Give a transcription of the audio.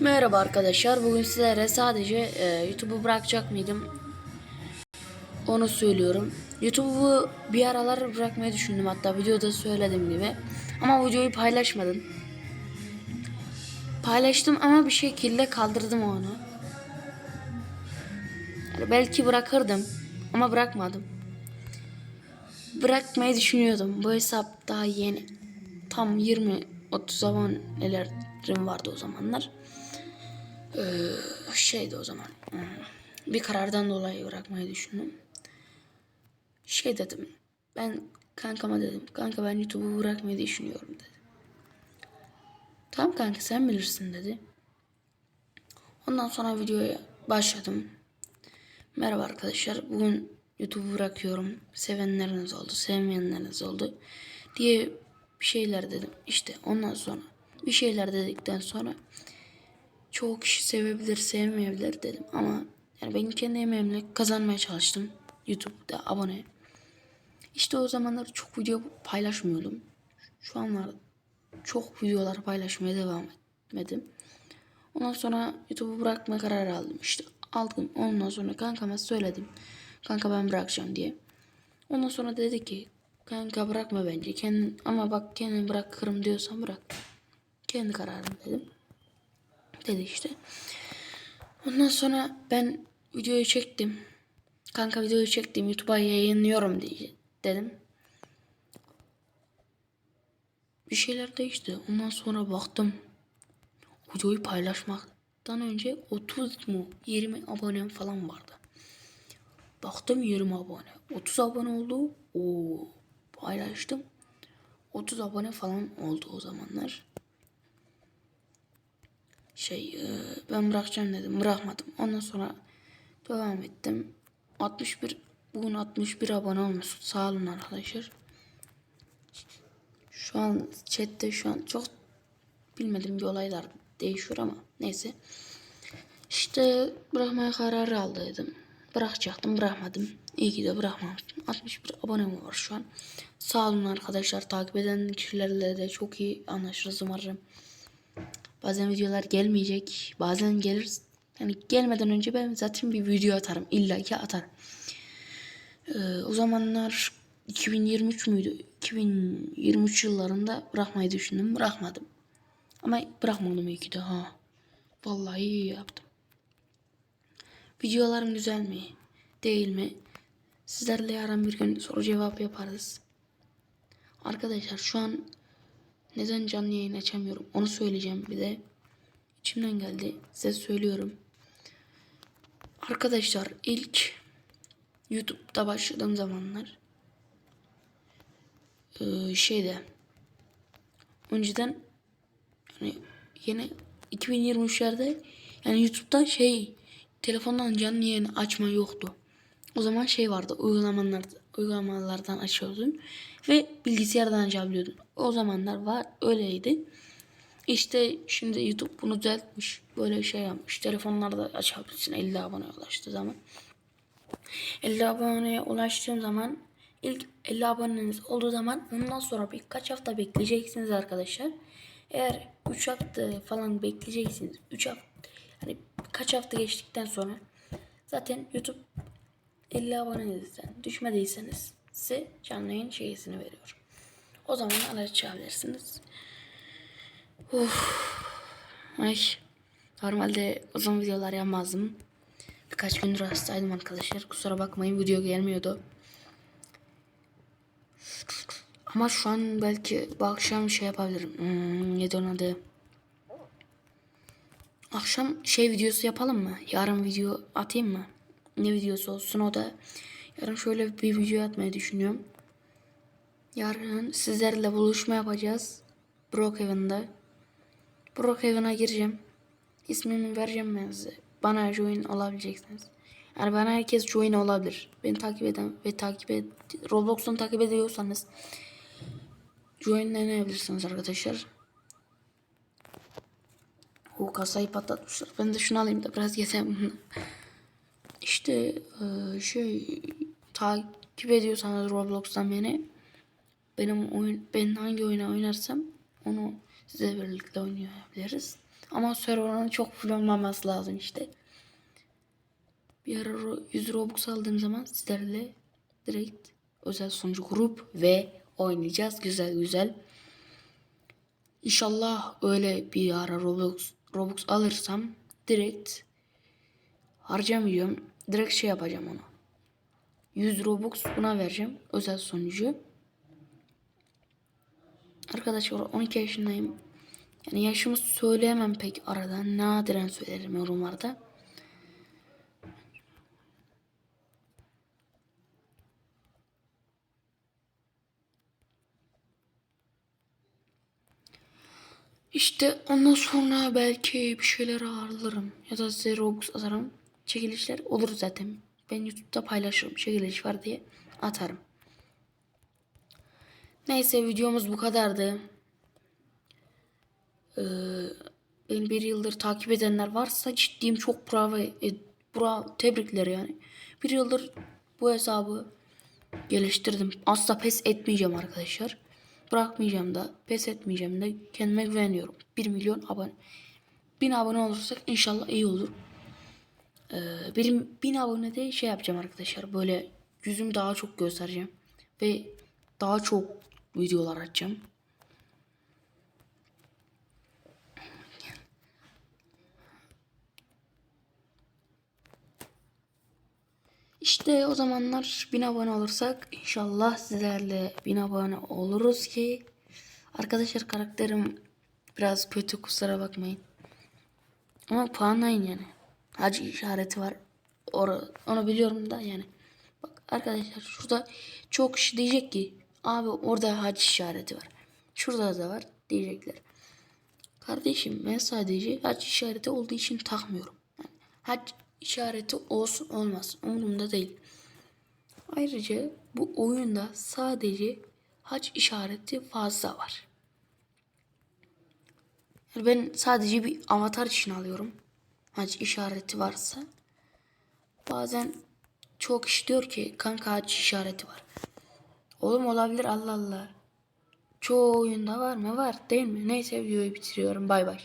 Merhaba arkadaşlar. Bugün sizlere sadece e, YouTube'u bırakacak mıydım? Onu söylüyorum. YouTube'u bir aralar bırakmayı düşündüm hatta videoda söyledim gibi. Ama videoyu paylaşmadım. Paylaştım ama bir şekilde kaldırdım onu. Yani belki bırakırdım ama bırakmadım. Bırakmayı düşünüyordum. Bu hesap daha yeni. Tam 20 30 abonelerim vardı o zamanlar. Ee, şeydi o zaman. hmm, Bir karardan dolayı bırakmayı düşündüm. Şey dedim. Ben kankama dedim. Kanka ben YouTube'u bırakmayı düşünüyorum dedi. Tamam kanka sen bilirsin dedi. Ondan sonra videoya başladım. Merhaba arkadaşlar. Bugün YouTube'u bırakıyorum. Sevenleriniz oldu, sevmeyenleriniz oldu diye bir şeyler dedim. İşte ondan sonra bir şeyler dedikten sonra çoğu kişi sevebilir, sevmeyebilir dedim ama yani ben kendi emeğimle kazanmaya çalıştım. YouTube'da abone. İşte o zamanlar çok video paylaşmıyordum. Şu anlar çok videolar paylaşmaya devam etmedim. Ondan sonra YouTube'u bırakma kararı aldım işte. Aldım. Ondan sonra kankama söyledim. Kanka ben bırakacağım diye. Ondan sonra dedi ki kanka bırakma bence. Kendin, ama bak kendin bırakırım diyorsan bırak. Kendi kararım dedim. Dedi işte. Ondan sonra ben videoyu çektim. Kanka videoyu çektim. YouTube'a yayınlıyorum diye dedim. Bir şeyler değişti. Ondan sonra baktım. Videoyu paylaşmaktan önce 30 mu 20 abonem falan vardı. Baktım 20 abone. 30 abone oldu. Oo, paylaştım. 30 abone falan oldu o zamanlar. Şey e, ben bırakacağım dedim. Bırakmadım. Ondan sonra devam ettim. 61 bugün 61 abone olmuş. Sağ olun arkadaşlar. Şu an chatte şu an çok bilmediğim bir olaylar değişiyor ama neyse. İşte bırakmaya kararı aldıydım. Bırakacaktım bırakmadım. İyi ki de bırakmamıştım. 61 abonem var şu an. Sağ olun arkadaşlar. Takip eden kişilerle de çok iyi anlaşırız umarım. Bazen videolar gelmeyecek. Bazen gelir. Yani gelmeden önce ben zaten bir video atarım. İlla ki atarım. Ee, o zamanlar 2023 müydü? 2023 yıllarında bırakmayı düşündüm. Bırakmadım. Ama bırakmadım iyi ki de ha. Vallahi iyi yaptım. Videolarım güzel mi? Değil mi? Sizlerle yarın bir gün soru cevap yaparız. Arkadaşlar şu an neden canlı yayın açamıyorum onu söyleyeceğim bir de. İçimden geldi size söylüyorum. Arkadaşlar ilk YouTube'da başladığım zamanlar eee, şeyde önceden yani yeni 2023'lerde yani YouTube'da şey telefondan canlı yayın açma yoktu. O zaman şey vardı uygulamalar uygulamalardan açıyordun ve bilgisayardan açabiliyordun. O zamanlar var öyleydi. İşte şimdi YouTube bunu düzeltmiş. Böyle şey yapmış. Telefonlarda açabilirsin 50 aboneye ulaştığı zaman. 50 aboneye ulaştığım zaman ilk 50 aboneniz olduğu zaman ondan sonra birkaç hafta bekleyeceksiniz arkadaşlar. Eğer 3 hafta falan bekleyeceksiniz. 3 hafta hani kaç hafta geçtikten sonra zaten YouTube 50 abonenizden düşmediyseniz size canlı yayın şeysini veriyor. O zaman açabilirsiniz. Uf. Ay. Normalde uzun videolar yapmazdım. Birkaç gündür hastaydım arkadaşlar. Kusura bakmayın video gelmiyordu. Ama şu an belki bu akşam şey yapabilirim. Hmm, ne onun adı? Akşam şey videosu yapalım mı? Yarın video atayım mı? Ne videosu olsun o da. Yarın şöyle bir video atmayı düşünüyorum. Yarın sizlerle buluşma yapacağız. Brookhaven'da. Brookhaven'a gireceğim. İsmimi vereceğim ben size. Bana join olabileceksiniz. Yani bana herkes join olabilir. Beni takip eden ve takip et Roblox'tan takip ediyorsanız joinlenebilirsiniz arkadaşlar. O kasayı patlatmışlar. Ben de şunu alayım da biraz yesem. İşte eee, şey takip ediyorsanız Roblox'tan beni benim oyun ben hangi oyunu oynarsam onu size birlikte oynayabiliriz. Ama server'ın çok full olmaması lazım işte. Bir ara ro- 100 Robux aldığım zaman sizlerle direkt özel sunucu grup ve oynayacağız güzel güzel. İnşallah öyle bir ara Robux, Robux alırsam direkt harcamayacağım. Direkt şey yapacağım onu. 100 Robux buna vereceğim. Özel sunucu. Arkadaşlar 12 yaşındayım. Yani yaşımı söyleyemem pek arada. Nadiren söylerim yorumlarda. İşte ondan sonra belki bir şeyler alırım. Ya da size Robux atarım. Çekilişler olur zaten. Ben YouTube'da paylaşırım. Çekiliş var diye atarım. Neyse videomuz bu kadardı. Ee, beni bir yıldır takip edenler varsa ciddiyim çok bravo, e, bravo tebrikler yani. Bir yıldır bu hesabı geliştirdim. Asla pes etmeyeceğim arkadaşlar. Bırakmayacağım da pes etmeyeceğim de kendime güveniyorum. 1 milyon abone. 1000 abone olursak inşallah iyi olur. Ee, benim 1000 abone de şey yapacağım arkadaşlar. Böyle yüzümü daha çok göstereceğim. Ve daha çok videolar atacağım. İşte o zamanlar 1000 abone olursak inşallah sizlerle 1000 abone oluruz ki arkadaşlar karakterim biraz kötü kusura bakmayın. Ama puanlayın yani. Hacı işareti var. Or onu biliyorum da yani. Bak arkadaşlar şurada çok kişi diyecek ki abi orada hac işareti var. Şurada da var diyecekler. Kardeşim ben sadece hac işareti olduğu için takmıyorum. Yani hac işareti olsun olmasın umurumda değil. Ayrıca bu oyunda sadece hac işareti fazla var. Yani ben sadece bir avatar için alıyorum. Hac işareti varsa. Bazen çok kişi diyor ki kanka hac işareti var. Oğlum olabilir Allah Allah. Çoğu oyunda var mı? Var değil mi? Neyse videoyu bitiriyorum. Bay bay.